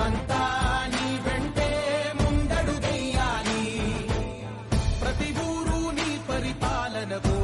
మేమంతా నీ వెంటే ముందడుగెయ్యాలి ప్రతి ఊరు నీ పరిపాలనకు